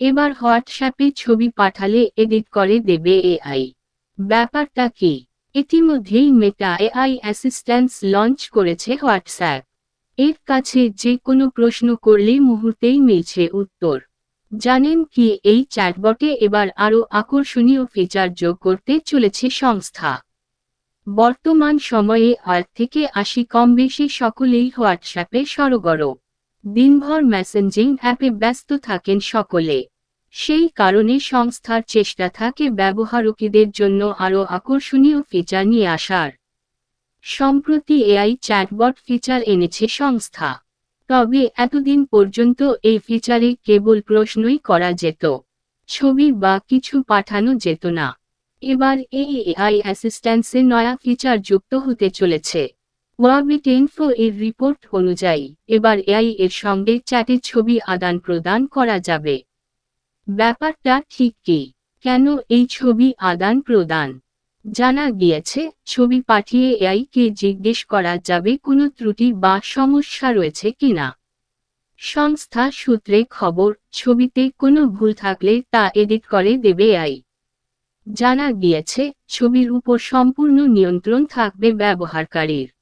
এবার হোয়াটসঅ্যাপে ছবি পাঠালে এডিট করে দেবে এআই। ব্যাপারটা কি? ইতিমধ্যেই মেটা এআই অ্যাসিস্ট্যান্স লঞ্চ করেছে হোয়াটসঅ্যাপ। এর কাছে যে কোনো প্রশ্ন করলেই মুহূর্তেই মিলছে উত্তর। জানেন কি এই চ্যাটবটে এবার আরও আকর্ষণীয় ফিচার যোগ করতে চলেছে সংস্থা। বর্তমান সময়ে আট থেকে আশি কম বেশি সকলেই হোয়াটসঅ্যাপে সরগর দিনভর মেসেঞ্জিং অ্যাপে ব্যস্ত থাকেন সকলে। সেই কারণে সংস্থার চেষ্টা থাকে ব্যবহারকারীদের জন্য আরও আকর্ষণীয় ফিচার নিয়ে আসার। সম্প্রতি এআই চ্যাটবট ফিচার এনেছে সংস্থা। তবে এতদিন পর্যন্ত এই ফিচারে কেবল প্রশ্নই করা যেত, ছবি বা কিছু পাঠানো যেত না। এবার এই এআই অ্যাসিস্ট্যান্সে নয়া ফিচার যুক্ত হতে চলেছে। ওয়াবিট ইনফো এর রিপোর্ট অনুযায়ী, এবার এআই এর সঙ্গে চ্যাটে ছবি আদান প্রদান করা যাবে। ব্যাপারটা ঠিক কি? কেন এই ছবি আদান প্রদান? জানা গিয়েছে, ছবি পাঠিয়ে এআই কে জিজ্ঞেস করা যাবে কোনো ত্রুটি বা সমস্যা রয়েছে কিনা সংস্থা সূত্রে খবর, ছবিতে কোনো ভুল থাকলে তা এডিট করে দেবে এআই জানা গিয়েছে, ছবির উপর সম্পূর্ণ নিয়ন্ত্রণ থাকবে ব্যবহারকারীর।